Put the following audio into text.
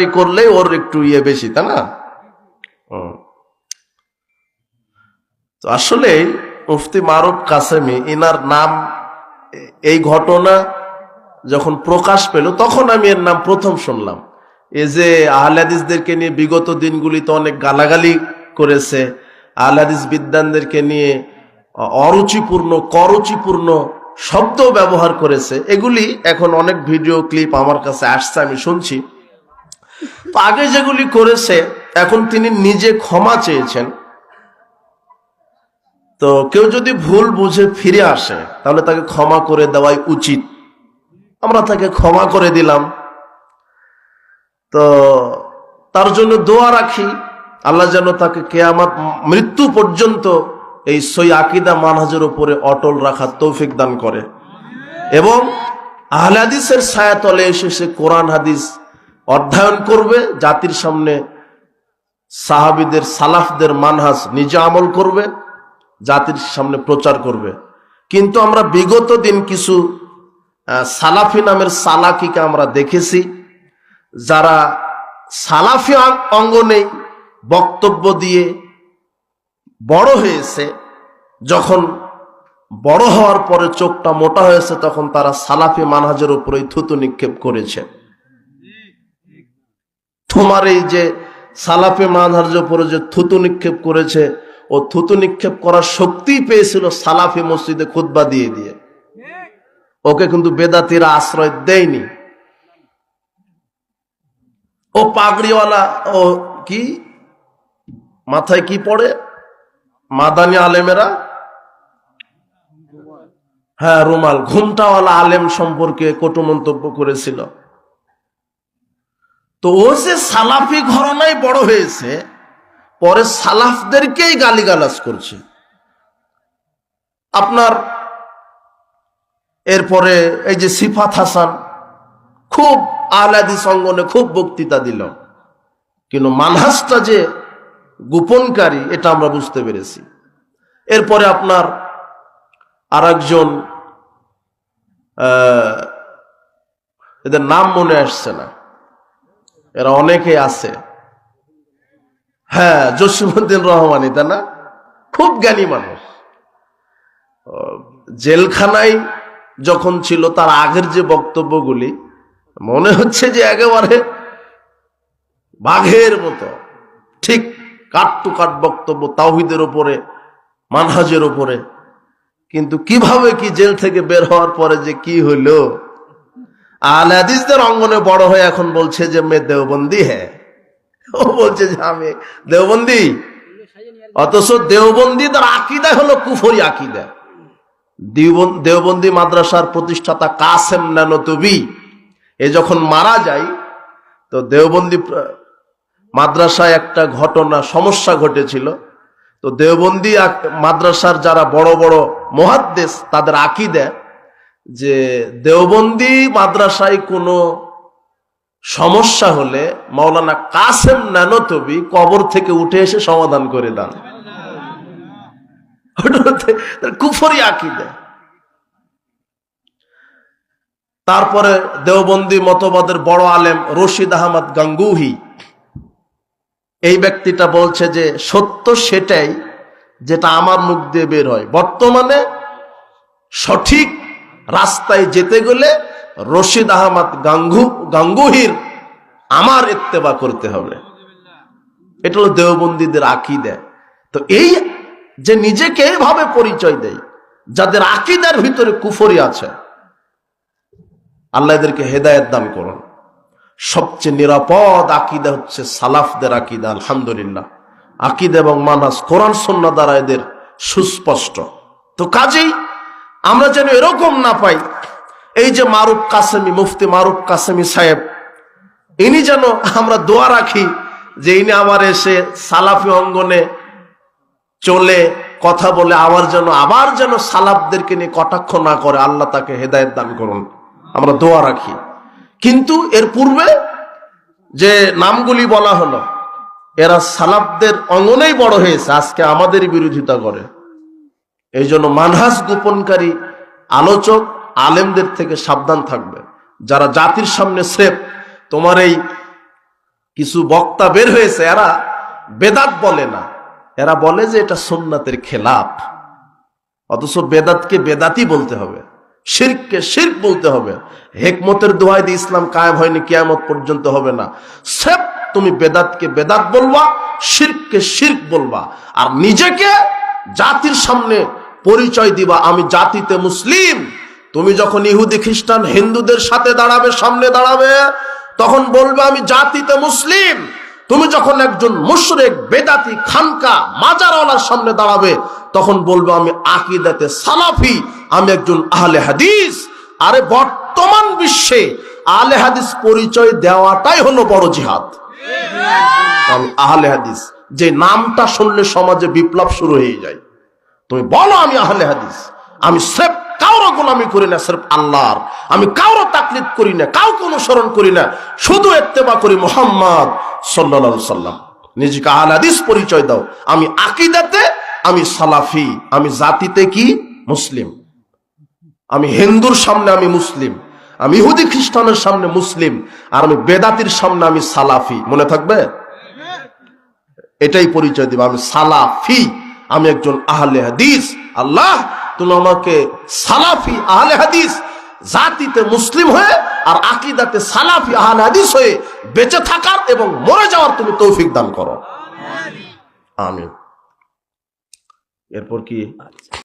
ঝগড়াঝাটি করলেই ওর একটু ইয়ে বেশি তাই না। তো আসলে মুফতি মারুফ কাসেমি ইনার নাম এই ঘটনা যখন প্রকাশ পেল তখন আমি এর নাম প্রথম শুনলাম। এই যে আহলাদিসদেরকে নিয়ে বিগত দিনগুলিতে অনেক গালাগালি করেছে আহলাদিস বিদ্যানদেরকে নিয়ে অরুচিপূর্ণ করুচিপূর্ণ শব্দ ব্যবহার করেছে এগুলি এখন অনেক ভিডিও ক্লিপ আমার কাছে আসছে আমি শুনছি। আগে যেগুলি করেছে, এখন তিনি নিজে ক্ষমা চেয়েছেন। তো কেউ যদি ভুল বুঝে ফিরে আসে, তাহলে তাকে ক্ষমা করে দেওয়াই উচিত। আমরা তাকে ক্ষমা করে দিলাম। তো তার জন্য দোয়া রাখি, আল্লাহ যেন তাকে কেয়ামত মৃত্যু পর্যন্ত এই সই আকিদা মানহাজের উপরে অটল রাখার তৌফিক দান করে। এবং আহলে হাদিসের ছায়াতলে এসে সে কোরআন হাদিস অধ্যয়ন করবে, জাতির সামনে সাহাবিদের, সালাফদের মানহাজ নিজে আমল করবে, জাতির সামনে প্রচার করবে। কিন্তু আমরা বিগত দিন কিছু সালাফি নামের সালাকিকে আমরা দেখেছি, যারা সালাফি অং- অঙ্গনেই বক্তব্য দিয়ে বড় হয়েছে, যখন বড় হওয়ার পরে চোখটা মোটা হয়েছে, তখন তারা সালাফি মানহাজের উপরেই থুতু নিক্ষেপ করেছে। তোমার এই যে সালাফি মাধার্য উপরে যে থুতু নিক্ষেপ করেছে, ও থুতু নিক্ষেপ করার শক্তি পেয়েছিল সালাফি মসজিদে খুতবা দিয়ে দিয়ে। ওকে কিন্তু বেদাতিরা আশ্রয় দেয়নি। ও পাগড়িওয়ালা, ও কি? মাথায় কি পড়ে? মাদানি আলেমেরা? হ্যাঁ রুমাল। ঘুমটাওয়ালা আলেম সম্পর্কে কটু মন্তব্য করেছিল। তো ও যে সালাফি ঘরনায় বড় হয়েছে, পরে সালাফদেরকেই গালিগালাজ করছে। আপনার এরপরে এই যে সিফাত হাসান, খুব আহলাদি সঙ্গনে খুব বক্তৃতা দিল। কিন্তু মানহাসটা যে গোপনকারী, এটা আমরা বুঝতে পেরেছি। এরপরে আপনার আর একজন এদের নাম মনে আসছে না। এরা অনেকে আছে। হ্যাঁ জসিমুদ্দিন রহমানি, তাই না? খুব জ্ঞানী মানুষ। জেলখানায় যখন ছিল, তার আগের যে বক্তব্যগুলি, মনে হচ্ছে যে একেবারে বাঘের মতো। ঠিক কাট টু কাট বক্তব্য তাওহিদের উপরে, মানহাজের ওপরে কিন্তু কীভাবে কি জেল থেকে বের হওয়ার পরে যে কি হইল আল হাদিসদের অঙ্গনে বড় হয়ে এখন বলছে যে মে দেওবন্দি হ্যাঁ ও বলছে যে আমি দেওবন্দি। অথচ দেওবন্দি তার আকিদা হলো কুফরি আকিদা। দেওবন- দেওবন্দি মাদ্রাসার প্রতিষ্ঠাতা কাসেম নানতবি, এ যখন মারা যায়, তো দেওবন্দি মাদ্রাসায় একটা ঘটনা, সমস্যা ঘটেছিল। তো দেওবন্দি মাদ্রাসার যারা বড় বড় মহাদ্দেশ, তাদের আকিদা যে দেওবন্দি মাদ্রাসায় কোনো সমস্যা হলে মাওলানা কাসেম নানতবি কবর থেকে উঠে এসে সমাধান করে দেন। কুফরি আকিদা। তারপরে দেওবন্দি মতবাদের বড় আলেম রশিদ আহমদ গাঙ্গুহি এই ব্যক্তিটা বলছে যে, সত্য সেটাই যেটা আমার মুখ দিয়ে বের হয়। বর্তমানে সঠিক রাস্তায় যেতে গেলে রশিদ আহমদ গাঙ্গু, গাঙ্গুহির আমার ইত্তেবা করতে হবে। এটা হলো দেওবন্দীদের আকিদা। তো এই যে নিজেকে এভাবে পরিচয় দেয়, যাদের আকিদার ভিতরে কুফরি আছে, আল্লাহ এদেরকে হেদায়ত দান করুন। সবচেয়ে নিরাপদ আকিদা হচ্ছে সালাফদের আকিদা, আলহামদুলিল্লাহ। আকিদা এবং মানাস কোরআন সন্না দ্বারা এদের সুস্পষ্ট। তো কাজেই আমরা যেন এরকম না পাই। এই যে মারুফ কাসেমি, মুফতি মারুফ কাসেমি সাহেব, ইনি যেন আমরা দোয়া রাখি যে ইনি আবার এসে সালাফি অঙ্গনে চলে কথা বলে আবার যেন আবার যেন সালাফদেরকে নিয়ে কটাক্ষ না করে, আল্লাহ তাকে হেদায়ত দান করুন। আমরা দোয়া রাখি। কিন্তু এর পূর্বে যে নামগুলি বলা হলো, এরা সালাফদের অঙ্গনেই বড় হয়েছে, আজকে আমাদের বিরোধিতা করে। এই জন্য মানহাস গোপনকারী আলোচক আলেমদের থেকে সাবধান থাকবে। যারা জাতির সামনে স্রেফ তোমার এই কিছু বক্তা বের হয়েছে, এরা বেদাত বলে না। এরা বলে যে এটা সোননাথের খেলাপ অথচ বেদাতকে বেদাতি বলতে হবে, শিরককে শিরক বলতে হবে। হেকমতের দোহাই দিয়ে ইসলাম কায়েম হয়নি, কিয়ামত পর্যন্ত হবে না। সেপ তুমি বেদাতকে বেদাত বলবা, শিরককে শিরক বলবা। আর নিজেকে জাতির সামনে পরিচয় দিবা, আমি জাতিতে মুসলিম। তুমি যখন ইহুদি, খ্রিস্টান, হিন্দুদের সাথে দাঁড়াবে, সামনে দাঁড়াবে, তখন বলবে, আমি জাতিতে মুসলিম। তুমি যখন একজন মুশরেক, বেদাতি, খানকা, মাজারওয়ালার সামনে দাঁড়াবে, তখন বলবে, আমি আকিদাতে সালাফি, আমি একজন আহলে হাদিস। আরে, বর্তমান বিশ্বে আহলে হাদিস পরিচয় দেওয়াটাই হলো বড় জিহাদ। আহলে হাদিস, যে নামটা শুনলে সমাজে বিপ্লব শুরু হয়ে যায়। তুমি বলো আমি আহলে হাদিস। আমি স্রেফ কারও গোলামি করি না, স্রেফ আল্লাহর। আমি কারও তাকলিদ করি না, কাউকে অনুসরণ করি না, শুধু এত্তেবা করি মোহাম্মদ সাল্লা সাল্লাম নিজেকে আহলে হাদিস পরিচয় দাও। আমি আকিদাতে, আমি সালাফি, আমি জাতিতে কি? মুসলিম। আমি হিন্দুর সামনে আমি মুসলিম। আমি ইহুদি খ্রিস্টানের সামনে মুসলিম। আর আমি বেদাতির সামনে আমি সালাফি। মনে থাকবে? এটাই পরিচয় দিব। আমি সালাফি। আমি একজন আহলে হাদিস। আল্লাহ, তুমি আমাকে সালাফি আহলে হাদিস, জাতিতে মুসলিম হয়ে আর আকিদাতে সালাফি আহলে হাদিস হয়ে বেঁচে থাকার এবং মরে যাওয়ার তুমি তৌফিক দান করো। আমি এরপর কি?